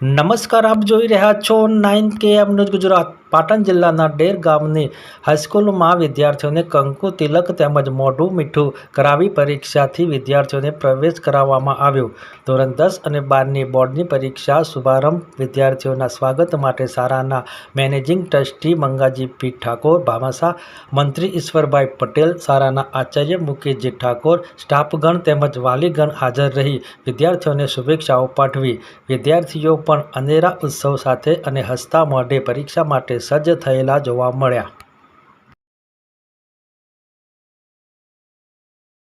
નમસ્કાર આપ જોઈ રહ્યા છો નાઇન કે એમ ન્યૂઝ ગુજરાત પાટણ જિલ્લાના ડેર ગામની હાઈસ્કૂલમાં વિદ્યાર્થીઓને કંકુ, તિલક તેમજ મોઢું મીઠું કરાવી પરીક્ષાથી વિદ્યાર્થીઓને પ્રવેશ કરાવવામાં આવ્યો. ધોરણ દસ અને બારની બોર્ડની પરીક્ષા શુભારંભ. વિદ્યાર્થીઓના સ્વાગત માટે સારાના managing trustee Mangaji P Thakor ભામાસા મંત્રી ઈશ્વરભાઈ પટેલ સારાના આચાર્ય મુકેશજી ઠાકોર, સ્ટાફગણ તેમજ વાલીગણ હાજર રહી વિદ્યાર્થીઓને શુભેચ્છાઓ પાઠવી. વિદ્યાર્થીઓ પણ અનેરા ઉત્સવ સાથે અને હસતા મોઢે પરીક્ષા સજ્જ થયેલા જોવા મળ્યા.